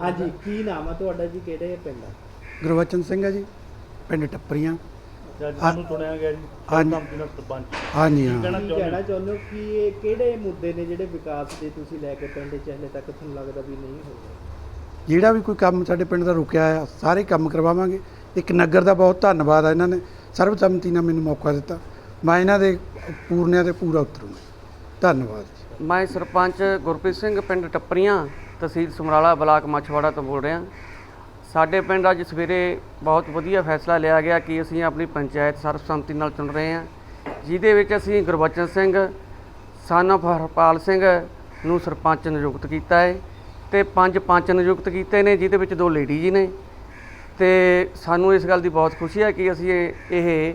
ਹਾਂਜੀ ਕੀ ਨਾਮ ਆ ਤੁਹਾਡਾ ਜੀ? ਕਿਹੜੇ ਪਿੰਡ ਆ? ਗੁਰਵਚਨ ਸਿੰਘ ਹੈ ਜੀ ਪਿੰਡ ਟੱਪਰੀਆਂ। ਜੱਜ ਸਾਨੂੰ ਚੁਣਿਆ ਗਿਆ ਜੀ ਹਾਂਜੀ। ਧਮਕੀ ਨਾਲ ਸਰਪੰਚ। ਹਾਂਜੀ ਹਾਂ। ਕਹਿਣਾ ਕੀ ਚਾਹੁੰਦੇ ਕਹਿਣਾ ਚਾਹੁੰਦੇ ਹੋ ਕਿ ਇਹ ਕਿਹੜੇ ਮੁੱਦੇ ਨੇ ਜਿਹੜੇ ਵਿਕਾਸ ਦੇ ਤੁਸੀਂ ਲੈ ਕੇ ਪਿੰਡ 'ਚ ਹਲੇ ਤੱਕ ਤੁਹਾਨੂੰ ਲੱਗਦਾ ਵੀ ਨਹੀਂ ਹੋਇਆ ਜਿਹੜਾ ਵੀ ਕੋਈ ਕੰਮ ਸਾਡੇ ਪਿੰਡ ਦਾ ਰੁਕਿਆ ਆ ਸਾਰੇ ਕੰਮ ਕਰਵਾਵਾਂਗੇ। ਇੱਕ ਨਗਰ ਦਾ ਬਹੁਤ ਧੰਨਵਾਦ ਆ ਇਹਨਾਂ ਨੇ। ਸਰਬਸੰਮਤੀ ਨਾਲ ਮੈਨੂੰ ਮੌਕਾ ਦਿੱਤਾ। ਮੈਂ ਇਹਨਾਂ ਦੇ ਪੂਰਨਿਆਂ ਤੇ ਪੂਰਾ ਉਤਰੂੰਗਾ। ਧੰਨਵਾਦ ਜੀ। ਮੈਂ ਸਰਪੰਚ ਗੁਰਪ੍ਰੀਤ ਸਿੰਘ ਪਿੰਡ ਟੱਪਰੀਆਂ। ਤਹਿਸੀਲ ਸਮਰਾਲਾ ਬਲਾਕ ਮਛਵਾੜਾ ਤੋਂ ਬੋਲ ਰਿਹਾ ਸਾਡੇ ਪਿੰਡ ਅੱਜ ਸਵੇਰੇ ਬਹੁਤ ਵਧੀਆ ਫੈਸਲਾ ਲਿਆ ਗਿਆ ਕਿ ਅਸੀਂ ਆਪਣੀ ਪੰਚਾਇਤ ਸਰਬਸੰਮਤੀ ਨਾਲ ਚੁਣ ਰਹੇ ਹਾਂ। ਜਿਹਦੇ ਵਿੱਚ ਅਸੀਂ ਗੁਰਬਚਨ ਸਿੰਘ ਸਨ of ਹਰਪਾਲ ਸਿੰਘ ਨੂੰ ਸਰਪੰਚ ਨਿਯੁਕਤ ਕੀਤਾ ਹੈ ਤੇ ਪੰਜ ਪੰਚ ਨਿਯੁਕਤ ਕੀਤੇ ਨੇ, ਜਿਹਦੇ ਵਿੱਚ ਦੋ ਲੇਡੀਜ਼ ਨੇ। ਤੇ ਸਾਨੂੰ ਇਸ ਗੱਲ ਦੀ ਬਹੁਤ ਖੁਸ਼ੀ ਹੈ ਕਿ ਅਸੀਂ ਇਹ ਇਹ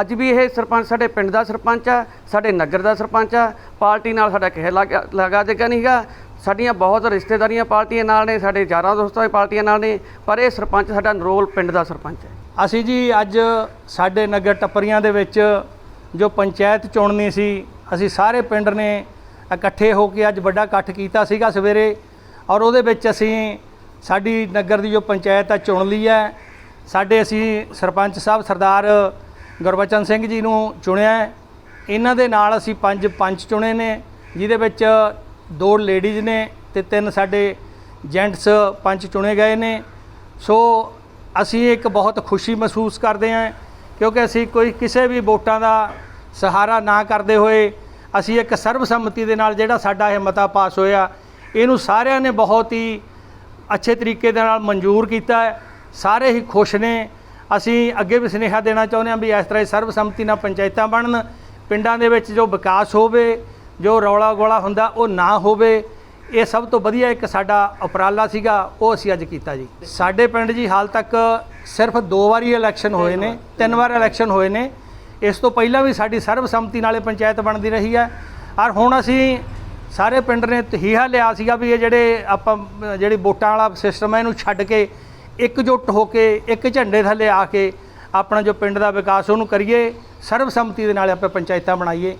ਅੱਜ ਵੀ ਇਹ ਸਰਪੰਚ ਸਾਡੇ ਪਿੰਡ ਦਾ ਸਰਪੰਚ ਆ, ਸਾਡੇ ਨਗਰ ਦਾ ਸਰਪੰਚ ਆ, ਪਾਰਟੀ ਨਾਲ ਸਾਡਾ ਕਿਸੇ ਲਗਾ ਲਗਾ ਦੇਗਾ ਨਹੀਂਗਾ ਸਾਡੀਆਂ ਬਹੁਤ ਰਿਸ਼ਤੇਦਾਰੀਆਂ ਪਾਰਟੀਆਂ ਨਾਲ ਨੇ, ਸਾਡੇ ਯਾਰਾਂ ਦੋਸਤਾਂ ਦੀ ਪਾਰਟੀਆਂ ਨਾਲ ਨੇ, ਪਰ ਇਹ ਸਰਪੰਚ ਸਾਡਾ ਨਰੋਲ ਪਿੰਡ ਦਾ ਸਰਪੰਚ ਹੈ। ਅਸੀਂ ਜੀ ਅੱਜ ਸਾਡੇ ਨਗਰ ਟੱਪਰੀਆਂ ਦੇ ਵਿੱਚ ਜੋ ਪੰਚਾਇਤ ਚੁਣਨੀ ਸੀ, ਅਸੀਂ ਸਾਰੇ ਪਿੰਡ ਨੇ ਇਕੱਠੇ ਹੋ ਕੇ ਅੱਜ ਵੱਡਾ ਇਕੱਠ ਕੀਤਾ ਸੀਗਾ ਸਵੇਰੇ, ਔਰ ਉਹਦੇ ਵਿੱਚ ਅਸੀਂ ਸਾਡੀ ਨਗਰ ਦੀ ਜੋ ਪੰਚਾਇਤ ਆ ਚੁਣ ਲਈ ਹੈ। ਸਾਡੇ ਅਸੀਂ ਸਰਪੰਚ ਸਾਹਿਬ ਸਰਦਾਰ ਗੁਰਬਚਨ ਸਿੰਘ ਜੀ ਨੂੰ ਚੁਣਿਆ ਹੈ। ਇਹਨਾਂ ਦੇ ਨਾਲ ਅਸੀਂ ਪੰਜ ਪੰਚ ਚੁਣੇ ਨੇ, ਜਿਹਦੇ ਵਿੱਚ ਦੋ ਲੇਡੀਜ਼ ਨੇ ਤੇ ਤਿੰਨ ਸਾਡੇ ਜੈਂਟਸ ਪੰਚ ਚੁਣੇ ਗਏ ਨੇ। ਸੋ ਅਸੀਂ ਇੱਕ ਬਹੁਤ ਖੁਸ਼ੀ ਮਹਿਸੂਸ ਕਰਦੇ ਹਾਂ, ਕਿਉਂਕਿ ਅਸੀਂ ਕੋਈ ਕਿਸੇ ਵੀ ਵੋਟਾਂ ਦਾ ਸਹਾਰਾ ਨਾ ਕਰਦੇ ਹੋਏ, ਅਸੀਂ ਇੱਕ ਸਰਬਸੰਮਤੀ ਦੇ ਨਾਲ ਜਿਹੜਾ ਸਾਡਾ ਇਹ ਮਤਾ ਪਾਸ ਹੋਇਆ, ਇਹਨੂੰ ਸਾਰਿਆਂ ਨੇ ਬਹੁਤ ਹੀ ਅੱਛੇ ਤਰੀਕੇ ਦੇ ਨਾਲ ਮਨਜ਼ੂਰ ਕੀਤਾ ਸਾਰੇ ਹੀ ਖੁਸ਼ ਨੇ। ਅਸੀਂ ਅੱਗੇ ਵੀ ਸੁਨੇਹਾ ਦੇਣਾ ਚਾਹੁੰਦੇ ਹਾਂ ਵੀ ਇਸ ਤਰ੍ਹਾਂ ਹੀ ਸਰਬਸੰਮਤੀ ਨਾਲ ਪੰਚਾਇਤਾਂ ਬਣਨ, ਪਿੰਡਾਂ ਦੇ ਵਿੱਚ ਜੋ ਵਿਕਾਸ ਹੋਵੇ, ਜੋ ਰੌਲਾ ਗੋਲਾ ਹੁੰਦਾ, ਉਹ ਨਾ ਹੋਵੇ, ਇਹ ਸਭ ਤੋਂ ਵਧੀਆ ਇੱਕ ਸਾਡਾ ਉਪਰਾਲਾ ਸੀਗਾ, ਉਹ ਅਸੀਂ ਅੱਜ ਕੀਤਾ ਜੀ। ਸਾਡੇ ਪਿੰਡ ਜੀ ਹਾਲ ਤੱਕ ਸਿਰਫ ਦੋ ਵਾਰੀ ਇਲੈਕਸ਼ਨ ਹੋਏ ਨੇ, ਤਿੰਨ ਵਾਰ ਇਲੈਕਸ਼ਨ ਹੋਏ ਨੇ। ਇਸ ਤੋਂ ਪਹਿਲਾਂ ਵੀ ਸਾਡੀ ਸਰਬਸੰਮਤੀ ਨਾਲੇ ਪੰਚਾਇਤ ਬਣਦੀ ਰਹੀ ਹੈ। ਔਰ ਹੁਣ ਅਸੀਂ ਸਾਰੇ ਪਿੰਡ ਨੇ ਤਹੀਹਾ ਲਿਆ ਸੀਗਾ ਵੀ ਇਹ ਜਿਹੜੇ ਆਪਾਂ ਜਿਹੜੀ ਵੋਟਾਂ ਵਾਲਾ ਸਿਸਟਮ ਹੈ, ਇਹਨੂੰ ਛੱਡ ਕੇ ਇਕਜੁੱਟ ਹੋ ਕੇ ਇੱਕ ਝੰਡੇ ਥੱਲੇ ਆ ਕੇ ਆਪਣਾ ਜੋ ਪਿੰਡ ਦਾ ਵਿਕਾਸ ਉਹਨੂੰ ਕਰੀਏ, ਸਰਬਸੰਮਤੀ ਦੇ ਨਾਲ ਆਪਾਂ ਪੰਚਾਇਤਾਂ ਬਣਾਈਏ।